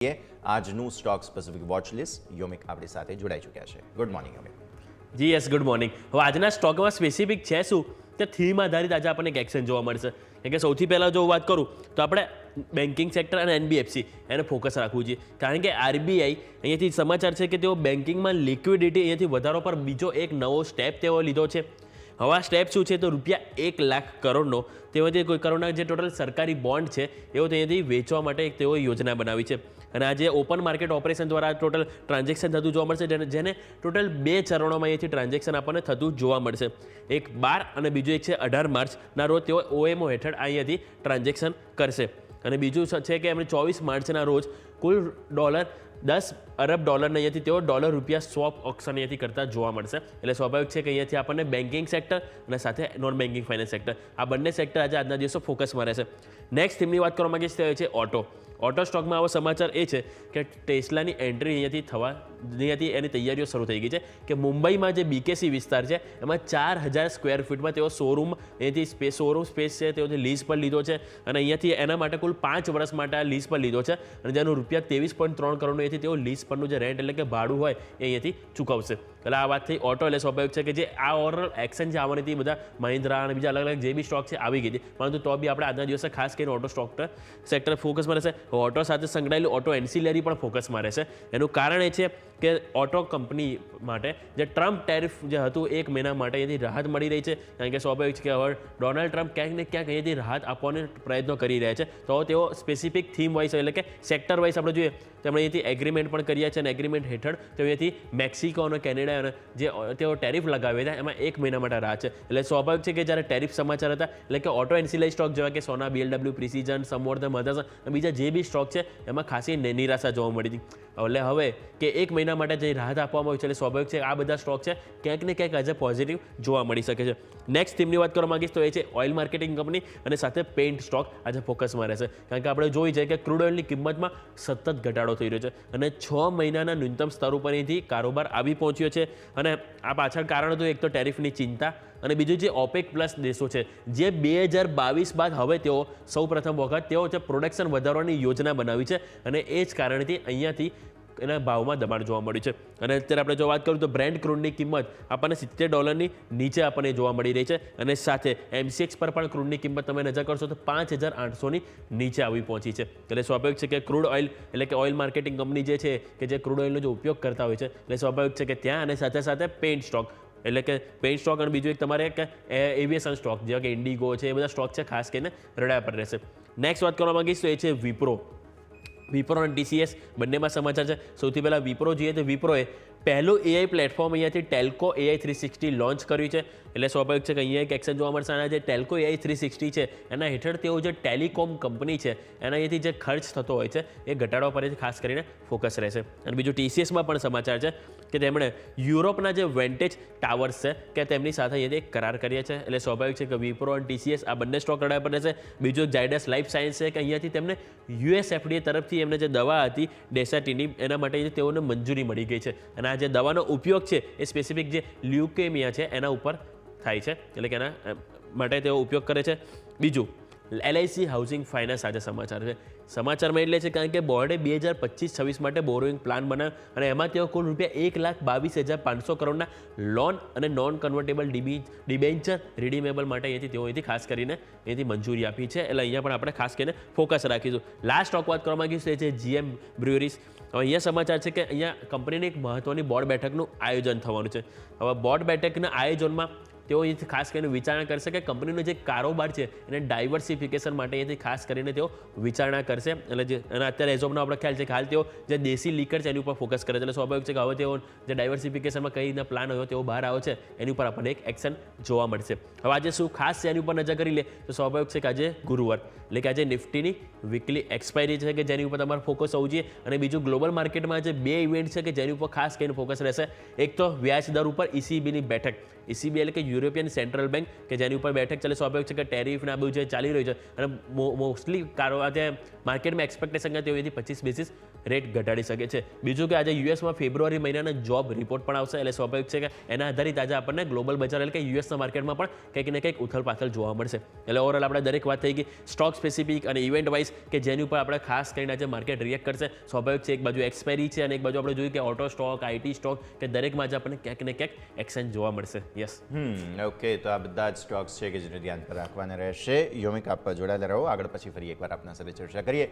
એ આજનું stock specific watch list Yomik આપણી સાથે જોડાઈ ચૂક્યા છે. Good morning Yomik. જી યસ ગુડ મોર્નિંગ હવે આજના સ્ટોકમાં સ્પેસિફિક છે શું? તે થીમ આધારિત આજે આપણને એક એક્શન જોવા મળશે. કેમ કે સૌથી પહેલાં જો વાત કરું, તો આપણે બેન્કિંગ સેક્ટર અને એનબીએફસી એને ફોકસ રાખવું જોઈએ. કારણ કે આરબીઆઈ અહીંયાથી સમાચાર છે કે તેઓ બેન્કિંગમાં લિક્વિડિટી અહીંયાથી વધારો પર બીજો એક નવો સ્ટેપ તેઓ લીધો છે. હવે આ સ્ટેપ શું છે? તો રૂપિયા એક લાખ કરોડનો તેમાંથી કોઈ કરોડના જે ટોટલ સરકારી બોન્ડ છે એવો ત્યાંથી વેચવા માટે એક તેઓ યોજના બનાવી છે. અને આજે ઓપન માર્કેટ ઓપરેશન દ્વારા ટોટલ ટ્રાન્ઝેક્શન થતું જોવા મળશે, જેને જેને ટોટલ બે ચરણોમાં અહીંયાથી ટ્રાન્ઝેક્શન આપણને થતું જોવા મળશે. એક બાર અને બીજું એક છે અઢાર માર્ચના રોજ તેઓ ઓએમઓ હેઠળ અહીંયાથી ટ્રાન્ઝેક્શન કરશે. અને બીજું છે કે એમણે ચોવીસ માર્ચના રોજ કુલ ડોલર દસ અરબ ડોલરને અહીંયાથી તેઓ ડોલર રૂપિયા સ્વોપ ઓપ્શન અહીંયાથી કરતા જોવા મળશે. એટલે સ્વાભાવિક છે કે અહીંયાથી આપણને બેન્કિંગ સેક્ટર અને સાથે નોન બેન્કિંગ ફાઇનાન્સ સેક્ટર આ બંને સેક્ટર આજે આજના દિવસો ફોકસમાં રહેશે. નેક્સ્ટ થીમની વાત કરવા માંગીશ તે છે ઓટો ઓટો સ્ટોકમાં આવો સમાચાર એ છે કે ટેસ્લાની એન્ટ્રી અહીંયાથી થવા, અહીંયાથી એની તૈયારીઓ શરૂ થઈ ગઈ છે કે મુંબઈમાં જે બીકેસી વિસ્તાર છે, એમાં ચાર હજાર સ્ક્વેર ફીટમાં તેઓ શોરૂમ અહીંયાથી સ્પેસ શોરૂમ સ્પેસ છે તેઓ લીઝ પર લીધો છે અને અહીંયાથી એના માટે કુલ પાંચ વર્ષ માટે આ લીઝ પર લીધો છે અને જેનું રૂપિયા ત્રેવીસ પોઈન્ટ ત્રણ કરોડનું અહીંયાથી તેઓ લીઝ પરનું જે રેન્ટ એટલે કે ભાડું હોય એ અહીંયાથી ચૂકવશે. એટલે આ વાત થઈ ઓટો એટલે સ્વાભાવિક છે કે જે આ ઓવરઓલ એક્શન જે આવવાની હતી બધા મહિન્દ્રા અને બીજા અલગ અલગ જે બી સ્ટોક છે આવી ગઈ હતી. પરંતુ તો બી આપણે આજના દિવસે ખાસ કરીને ઓટો સ્ટોક સેક્ટર ફોકસમાં રહેશે. ઓટો સાથે સંકળાયેલું ઓટો એન્સિલરી પણ ફોકસમાં રહેશે. એનું કારણ એ છે કે ઓટો કંપની માટે જે ટ્રમ્પ ટેરિફ જે હતું એક મહિના માટે અહીંયાથી રાહત મળી રહી છે. કારણ કે સ્વાભાવિક છે કે હવે ડોનાલ્ડ ટ્રમ્પ ક્યાંક ને ક્યાંક અહીંયાથી રાહત આપવાનો પ્રયત્નો કરી રહ્યા છે. તો તેઓ સ્પેસિફિક થીમ વાઇઝ એટલે કે સેક્ટર વાઇઝ આપણે જોઈએ તેમણે અહીંયાથી એગ્રીમેન્ટ પણ કર્યા છે અને એગ્રીમેન્ટ હેઠળ તેઓ અહીંયાથી મેક્સિકો અને કેનેડા અને જે તેઓ ટેરિફ લગાવ્યા હતા, એમાં એક મહિના માટે રાહ છે. એટલે સ્વાભાવિક છે કે જ્યારે ટેરિફ સમાચાર હતા, એટલે કે ઓટો એન્સિલાઈ સ્ટોક જેવા કે સોના બીએલડબ્લ્યુ પ્રિસિઝન સંવર્ધન મધર્સ અને બીજા જે બી સ્ટોક છે, એમાં ખાસી નિરાશા જોવા મળી હતી. એટલે હવે કે એક મહિના માટે જે રાહત આપવામાં આવી છે, એટલે સ્વાભાવિક છે આ બધા સ્ટોક છે, ક્યાંક ને ક્યાંક આજે પોઝિટિવ જોવા મળી શકે છે. નેક્સ્ટ થીમની વાત કરવા માંગીશ તો એ છે ઓઇલ માર્કેટિંગ કંપની અને સાથે પેઇન્ટ સ્ટોક આજે ફોકસમાં રહેશે. કારણ કે આપણે જોઈ છે કે ક્રૂડ ઓઇલની કિંમતમાં સતત ઘટાડો થઈ રહ્યો છે અને છ મહિનાના ન્યૂનતમ સ્તર ઉપર અહીંથી કારોબાર આવી પહોંચ્યો છે અને આ પાછળ કારણ હતું એક તો ટેરિફની ચિંતા અને બીજું જે ઓપેક પ્લસ દેશો છે, જે બે હજાર બાવીસ બાદ હવે તેઓ સૌ પ્રથમ વખત તેઓ જે પ્રોડક્શન વધારવાની યોજના બનાવી છે અને એ જ કારણથી અહીંયાથી એના ભાવમાં દબાણ જોવા મળ્યું છે. અને અત્યારે આપણે જો વાત કરું તો બ્રેન્ડ ક્રૂડની કિંમત આપણને સિત્તેર ડોલરની નીચે આપણને જોવા મળી રહી છે. અને સાથે એમસીએક્સ પર પણ ક્રૂડની કિંમત તમે નજર કરશો તો પાંચ હજાર આઠસોની નીચે આવી પહોંચી છે. એટલે સ્વાભાવિક છે કે ક્રૂડ ઓઇલ એટલે કે ઓઇલ માર્કેટિંગ કંપની જે છે કે જે ક્રૂડ ઓઇલનો જે ઉપયોગ કરતા હોય છે, એટલે સ્વાભાવિક છે કે ત્યાં અને સાથે સાથે પેઇન્ટ સ્ટોક એટલે કે પેઇન સ્ટોક અને બીજું એક તમારે એક એવિએશન સ્ટોક જેવા કે ઇન્ડિગો છે, એ બધા સ્ટોક છે, ખાસ કરીને રડાયા પર રહેશે. નેક્સ્ટ વાત કરવા માગીશ તો એ છે વિપ્રો વિપ્રો અને ટીસીએસ બંનેમાં સમાચાર છે. સૌથી પહેલાં વિપ્રો જોઈએ તો વિપ્રોએ પહેલું એઆઈ પ્લેટફોર્મ અહીંયાથી Telco AI three sixty launch કર્યું છે. એટલે સ્વાભાવિક છે કે અહીંયા એક એક્શન જોવા મળશે. અને જે ટેલ્કો એઆઈ થ્રી સિક્સટી છે, એના હેઠળ તેઓ જે ટેલિકોમ કંપની છે, એના અહીંયાથી જે ખર્ચ થતો હોય છે, એ ઘટાડવા પર ખાસ કરીને ફોકસ રહેશે. અને બીજું ટીસીએસમાં પણ સમાચાર છે કે તેમણે યુરોપના જે વેન્ટેજ ટાવર્સ છે, કે તેમની સાથે અહીંયાથી એક કરાર કર્યા છે. એટલે સ્વાભાવિક છે કે વિપ્રો અને ટીસીએસ આ બંને સ્ટોક રડાય પર રહેશે. બીજું જાયડસ લાઈફ સાયન્સ છે, કે અહીંયાથી તેમને યુએસ એફડીએ તરફથી એમને જે દવા હતી ડેસાટીની એના માટે તેઓને મંજૂરી મળી ગઈ છે. અને આ જે દવાનો ઉપયોગ છે, એ સ્પેસિફિક જે લ્યુકેમિયા છે, એના ઉપર થાય છે. એટલે કે એના માટે તેઓ ઉપયોગ કરે છે. બીજું એલઆઈસી હાઉસિંગ ફાઇનાન્સ આજે સમાચાર છે. સમાચારમાં એટલે છે કારણ કે બોર્ડે બે હજાર પચીસ છવ્વીસ માટે બોરોઈંગ પ્લાન બનાવ્યો અને એમાં તેઓ કુલ રૂપિયા એક લાખ બાવીસ હજાર પાંચસો કરોડના લોન અને non convertible DB debenture redeemable માટે અહીંથી તેઓ અહીંથી ખાસ કરીને અહીંથી મંજૂરી આપી છે. એટલે અહીંયા પણ આપણે ખાસ કરીને ફોકસ રાખીશું. લાસ્ટ સ્ટોક વાત કરવા માંગીશું એ છે જીએમ બ્રુઅરીઝ હવે અહીંયા સમાચાર છે કે અહીંયા કંપનીની એક મહત્ત્વની બોર્ડ બેઠકનું આયોજન થવાનું છે. હવે બોર્ડ બેઠકના આયોજનમાં તેઓ અહીંથી ખાસ કરીને વિચારણા કરશે કે કંપનીનો જે કારોબાર છે, એને ડાયવર્સિફિકેશન માટે અહીંથી ખાસ કરીને તેઓ વિચારણા કરશે. એટલે જે અને અત્યારે એઝોબનો આપણે ખ્યાલ છે કે હાલ તેઓ જે દેશી લીકર છે, એની ઉપર ફોકસ કરે છે. એટલે સ્વાભાવિક છે કે હવે તેઓ જે ડાયવર્સિફિકેશનમાં કઈ રીતના પ્લાન હોય તેઓ બહાર આવે છે, એની ઉપર આપણને એક એક્શન જોવા મળશે. હવે આજે શું ખાસ છે, એની ઉપર નજર કરી લે, તો સ્વાભાવિક છે કે આજે ગુરુવાર. એટલે કે આજે નિફ્ટીની વીકલી એક્સપાયરી છે કે જેની ઉપર તમારે ફોકસ હોવું જોઈએ. અને બીજું ગ્લોબલ માર્કેટમાં આજે બે ઇવેન્ટ છે કે જેની ઉપર ખાસ કરીને ફોકસ રહેશે. એક તો વ્યાજ દર ઉપર ઇસીબીની બેઠક. ઇસીબી એટલે કે યુરોપિયન સેન્ટ્રલ બેંક, કે જેની ઉપર બેઠક ચાલે, સ્વાભાવિક છે કે ટેરિફ ને આ બધું જે ચાલી રહ્યું છે, અને મોસ્ટલી કારો, આજે માર્કેટમાં એક્સપેક્ટેશન હતી એથી પચીસ બેસીસ રેટ ઘટાડી શકે છે. બીજું કે આજે યુએસમાં ફેબ્રુઆરી મહિનાના જોબ રિપોર્ટ પણ આવશે, એટલે સ્વાભાવિક છે કે એના આધારિત આજે આપણને ગ્લોબલ બજાર એટલે કે યુએસના માર્કેટમાં પણ કંઈક ને કંઈક ઉથલ પાથલ જોવા મળશે. એટલે ઓવરઓલ આપણે દરેક વાત થઈ ગઈ. સ્ટોક સ્પેસિફિક અને ઇવેન્ટ વાઇઝ કે જેની ઉપર આપણે ખાસ કરીને આજે માર્કેટ રિએક્ટ કરશે. સ્વાભાવિક છે એક બાજુ એક્સપાયરી છે અને એક બાજુ આપણે જોયું કે ઓટો સ્ટોક આઈટી સ્ટોક કે દરેકમાં આજે આપણને ક્યાંક ને ક્યાંક એક્સચેન્જ જોવા મળશે. યસ હમ ઓકે તો આ બધા જ સ્ટોક્સ છે કે જેનું ધ્યાન પર રાખવાના રહેશે. યોમિક આપ જોડાયેલા રહો. આગળ પછી ફરી એકવાર આપના સાથે ચર્ચા કરીએ.